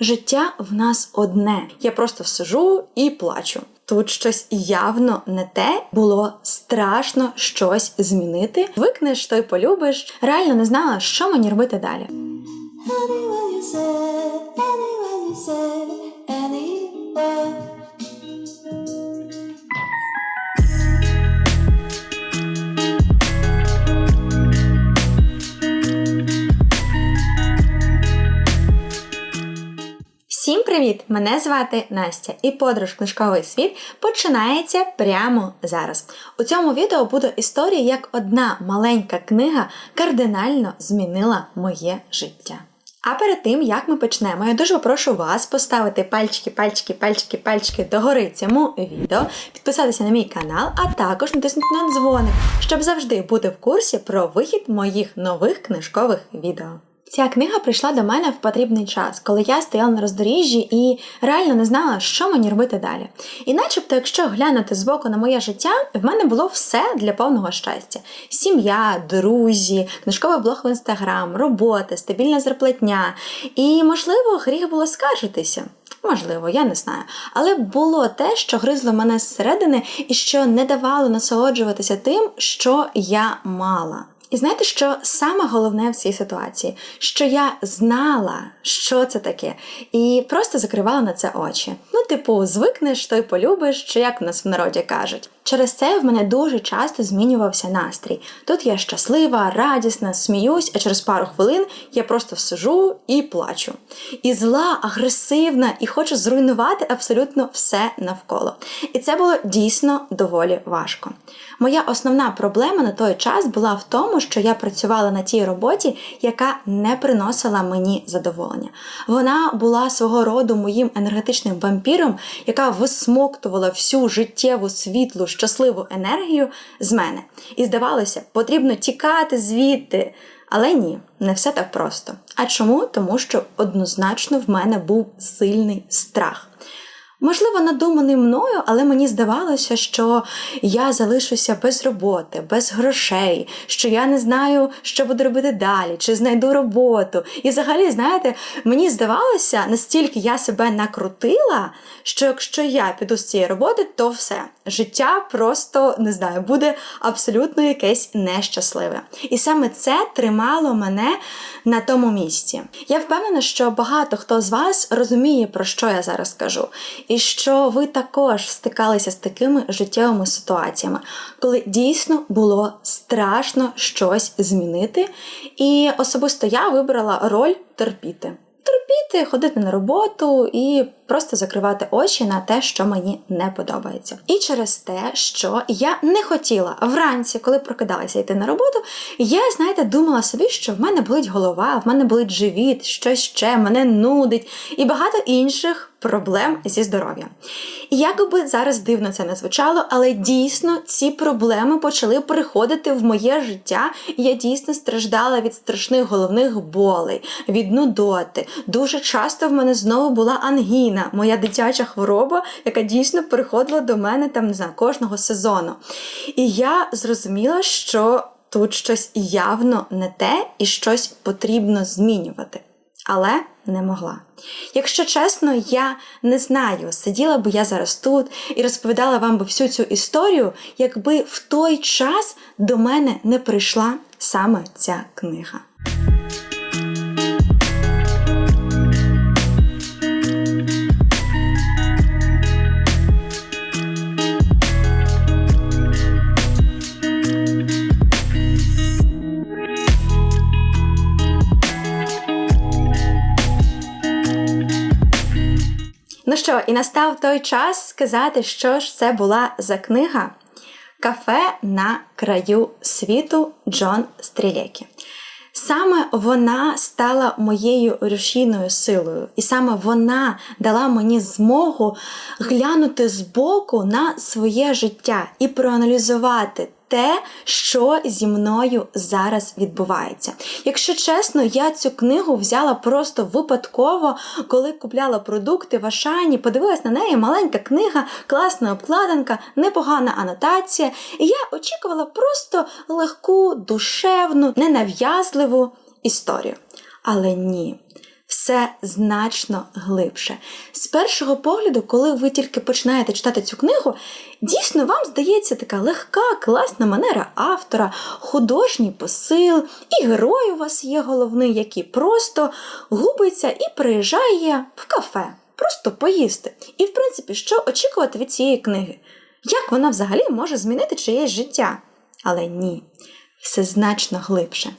Життя в нас одне. Я просто сижу і плачу. Тут щось явно не те, було страшно щось змінити. Викнеш, то й полюбиш. Реально не знала, що мені робити далі. Anywhere you say, anywhere you say, anywhere. Привіт! Мене звати Настя, і подорож книжковий світ починається прямо зараз. У цьому відео буде історія, як одна маленька книга кардинально змінила моє життя. А перед тим, як ми почнемо, я дуже прошу вас поставити пальчики, пальчики, пальчики, пальчики догори цьому відео, підписатися на мій канал, а також натиснути на дзвоник, щоб завжди бути в курсі про вихід моїх нових книжкових відео. Ця книга прийшла до мене в потрібний час, коли я стояла на роздоріжжі і реально не знала, що мені робити далі. І начебто, якщо глянути збоку на моє життя, в мене було все для повного щастя: сім'я, друзі, книжковий блог в інстаграм, робота, стабільна зарплатня. І, можливо, гріх було скаржитися. Можливо, я не знаю. Але було те, що гризло мене зсередини і що не давало насолоджуватися тим, що я мала. І знаєте, що саме головне в цій ситуації? Що я знала, що це таке, і просто закривала на це очі. Ну, типу, звикнеш, то й полюбиш, чи як в нас в народі кажуть. Через це в мене дуже часто змінювався настрій. Тут я щаслива, радісна, сміюсь, а через пару хвилин я просто сижу і плачу. І зла, агресивна, і хочу зруйнувати абсолютно все навколо. І це було дійсно доволі важко. Моя основна проблема на той час була в тому, що я працювала на тій роботі, яка не приносила мені задоволення. Вона була свого роду моїм енергетичним вампіром, яка висмоктувала всю життєву світлу, щасливу енергію з мене. І здавалося, потрібно тікати звідти. Але ні, не все так просто. А чому? Тому що однозначно в мене був сильний страх. Можливо, надуманий мною, але мені здавалося, що я залишуся без роботи, без грошей, що я не знаю, що буду робити далі, чи знайду роботу. І взагалі, знаєте, мені здавалося, настільки я себе накрутила, що якщо я піду з цієї роботи, то все. Життя просто не знаю, буде абсолютно якесь нещасливе. І саме це тримало мене на тому місці. Я впевнена, що багато хто з вас розуміє, про що я зараз кажу, і що ви також стикалися з такими життєвими ситуаціями, коли дійсно було страшно щось змінити. І особисто я вибрала роль терпіти. Терпіти, ходити на роботу і просто закривати очі на те, що мені не подобається. І через те, що я не хотіла вранці, коли прокидалася йти на роботу, я, знаєте, думала собі, що в мене болить голова, в мене болить живіт, щось ще, мене нудить і багато інших проблем зі здоров'ям. Як би зараз дивно це не звучало, але дійсно ці проблеми почали приходити в моє життя, я дійсно страждала від страшних головних болей, від нудоти. Дуже часто в мене знову була ангіна, моя дитяча хвороба, яка дійсно приходила до мене там не знаю, кожного сезону. І я зрозуміла, що тут щось явно не те і щось потрібно змінювати. Але не могла. Якщо чесно, я не знаю, сиділа би я зараз тут і розповідала вам би всю цю історію, якби в той час до мене не прийшла саме ця книга. Ну що, і настав той час сказати, що ж це була за книга Кафе на краю світу Джон Стрілекі. Саме вона стала моєю рушійною силою, і саме вона дала мені змогу глянути збоку на своє життя і проаналізувати те, що зі мною зараз відбувається. Якщо чесно, я цю книгу взяла просто випадково, коли купляла продукти в Ашані, подивилась на неї маленька книга, класна обкладинка, непогана анотація. І я очікувала просто легку, душевну, ненав'язливу історію. Але ні. Все значно глибше. З першого погляду, коли ви тільки починаєте читати цю книгу, дійсно вам здається така легка, класна манера автора, художній посил, і герой у вас є головний, який просто губиться і приїжджає в кафе, просто поїсти. І, в принципі, що очікувати від цієї книги? Як вона взагалі може змінити чиєсь життя? Але ні, все значно глибше.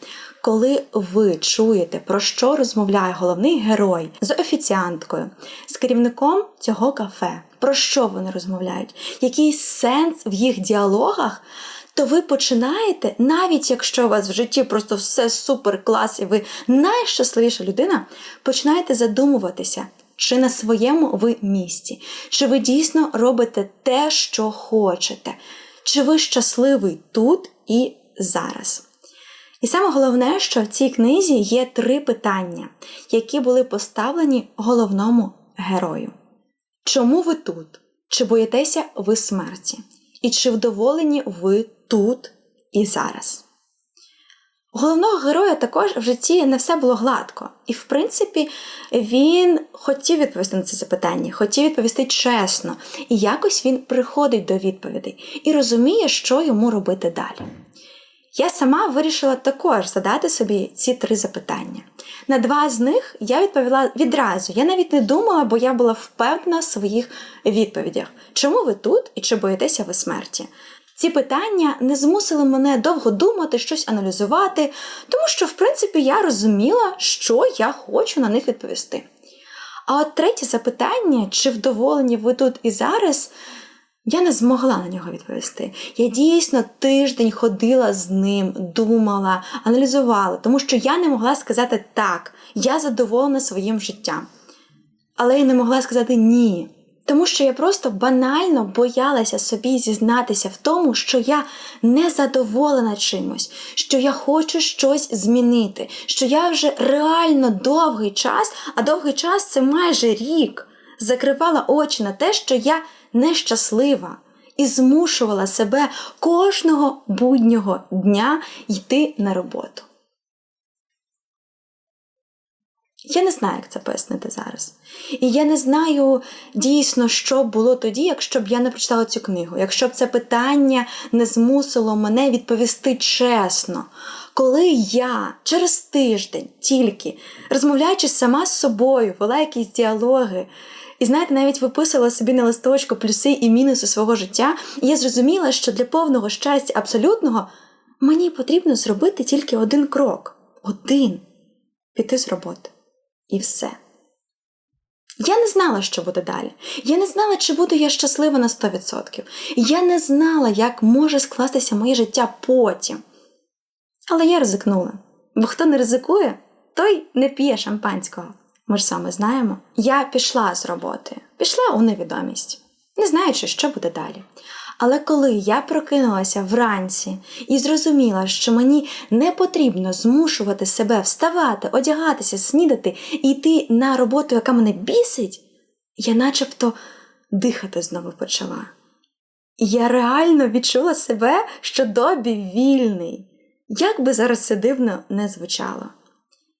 Коли ви чуєте, про що розмовляє головний герой з офіціанткою, з керівником цього кафе, про що вони розмовляють, який сенс в їх діалогах, то ви починаєте, навіть якщо у вас в житті просто все супер клас, і ви найщасливіша людина, починаєте задумуватися, чи на своєму ви місці, чи ви дійсно робите те, що хочете, чи ви щасливий тут і зараз. І саме головне, що в цій книзі є три питання, які були поставлені головному герою. Чому ви тут? Чи боїтеся ви смерті? І чи вдоволені ви тут і зараз? Головного героя також в житті не все було гладко. І, в принципі, він хотів відповісти на це запитання, хотів відповісти чесно. І якось він приходить до відповідей і розуміє, що йому робити далі. Я сама вирішила також задати собі ці три запитання. На два з них я відповіла відразу. Я навіть не думала, бо я була впевнена в своїх відповідях. Чому ви тут і чи боїтеся ви смерті? Ці питання не змусили мене довго думати, щось аналізувати, тому що, в принципі, я розуміла, що я хочу на них відповісти. А от третє запитання, чи вдоволені ви тут і зараз, я не змогла на нього відповісти. Я дійсно тиждень ходила з ним, думала, аналізувала, тому що я не могла сказати так, я задоволена своїм життям. Але я не могла сказати ні. Тому що я просто банально боялася собі зізнатися в тому, що я не задоволена чимось, що я хочу щось змінити, що я вже реально довгий час, а довгий час це майже рік, закривала очі на те, що я нещаслива, і змушувала себе кожного буднього дня йти на роботу. Я не знаю, як це пояснити зараз. І я не знаю дійсно, що було тоді, якщо б я не прочитала цю книгу, якщо б це питання не змусило мене відповісти чесно. Коли я через тиждень тільки, розмовляючи сама з собою, вела якісь діалоги, і знаєте, навіть виписала собі на листочку плюси і мінуси свого життя, і я зрозуміла, що для повного щастя абсолютного мені потрібно зробити тільки один крок. Один піти з роботи. І все. Я не знала, що буде далі. Я не знала, чи буду я щаслива на 100%. Я не знала, як може скластися моє життя потім. Але я ризикнула. Бо хто не ризикує, той не п'є шампанського. Ми ж саме знаємо. Я пішла з роботи, пішла у невідомість, не знаючи, що буде далі. Але коли я прокинулася вранці і зрозуміла, що мені не потрібно змушувати себе вставати, одягатися, снідати і йти на роботу, яка мене бісить, я начебто дихати знову почала. Я реально відчула себе, що добі вільний, як би зараз це дивно не звучало.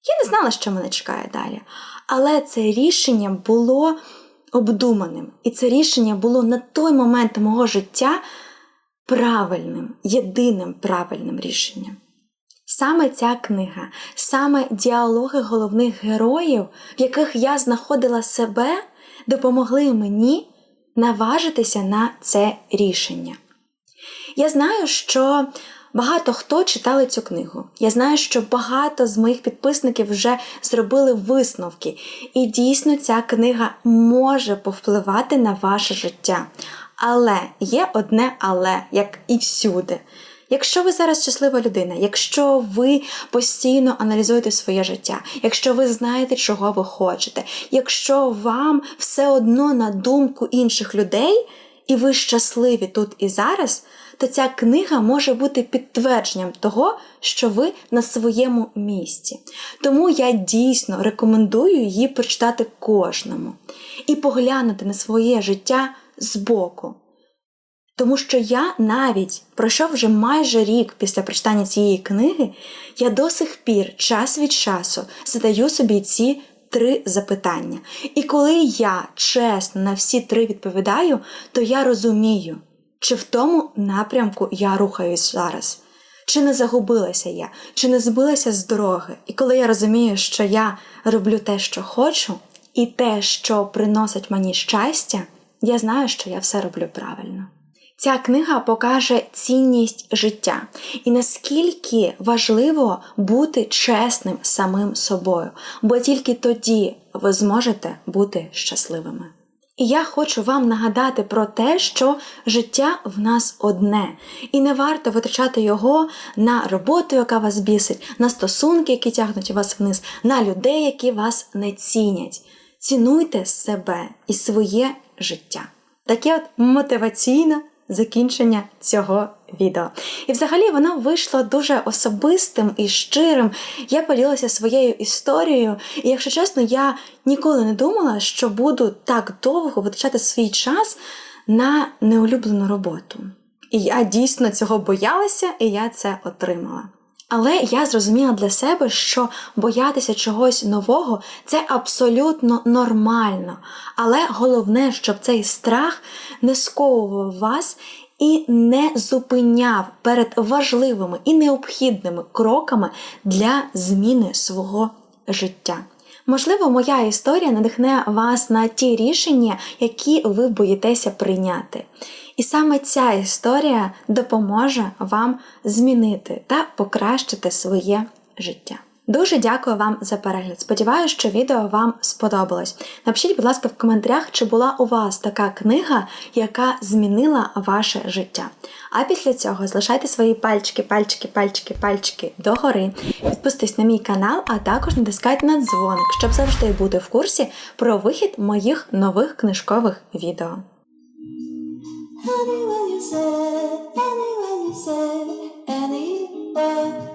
Я не знала, що мене чекає далі, але це рішення було обдуманим. І це рішення було на той момент мого життя правильним, єдиним правильним рішенням. Саме ця книга, саме діалоги головних героїв, в яких я знаходила себе, допомогли мені наважитися на це рішення. Я знаю, що багато хто читали цю книгу. Я знаю, що багато з моїх підписників вже зробили висновки, і дійсно ця книга може повпливати на ваше життя. Але є одне але, як і всюди. Якщо ви зараз щаслива людина, якщо ви постійно аналізуєте своє життя, якщо ви знаєте, чого ви хочете, якщо вам все одно на думку інших людей, і ви щасливі тут і зараз, то ця книга може бути підтвердженням того, що ви на своєму місці. Тому я дійсно рекомендую її прочитати кожному і поглянути на своє життя збоку. Тому що я навіть пройшов вже майже рік після прочитання цієї книги, я до сих пір час від часу задаю собі ці три запитання. І коли я чесно на всі три відповідаю, то я розумію, чи в тому напрямку я рухаюсь зараз. Чи не загубилася я, чи не збилася з дороги. І коли я розумію, що я роблю те, що хочу, і те, що приносить мені щастя, я знаю, що я все роблю правильно. Ця книга покаже цінність життя і наскільки важливо бути чесним самим собою, бо тільки тоді ви зможете бути щасливими. І я хочу вам нагадати про те, що життя в нас одне, і не варто витрачати його на роботу, яка вас бісить, на стосунки, які тягнуть вас вниз, на людей, які вас не цінять. Цінуйте себе і своє життя. Таке от мотиваційне закінчення цього відео. І взагалі воно вийшло дуже особистим і щирим. Я поділилася своєю історією, і якщо чесно, я ніколи не думала, що буду так довго витрачати свій час на неулюблену роботу. І я дійсно цього боялася, і я це отримала. Але я зрозуміла для себе, що боятися чогось нового це абсолютно нормально. Але головне, щоб цей страх не сковував вас і не зупиняв перед важливими і необхідними кроками для зміни свого життя. Можливо, моя історія надихне вас на ті рішення, які ви боїтеся прийняти. І саме ця історія допоможе вам змінити та покращити своє життя. Дуже дякую вам за перегляд. Сподіваюся, що відео вам сподобалось. Напишіть, будь ласка, в коментарях, чи була у вас така книга, яка змінила ваше життя. А після цього залишайте свої пальчики, пальчики, пальчики, пальчики догори. Підписуйтесь на мій канал, а також натискайте на дзвоник, щоб завжди бути в курсі про вихід моїх нових книжкових відео. Anywhere you say, anywhere you say, anywhere.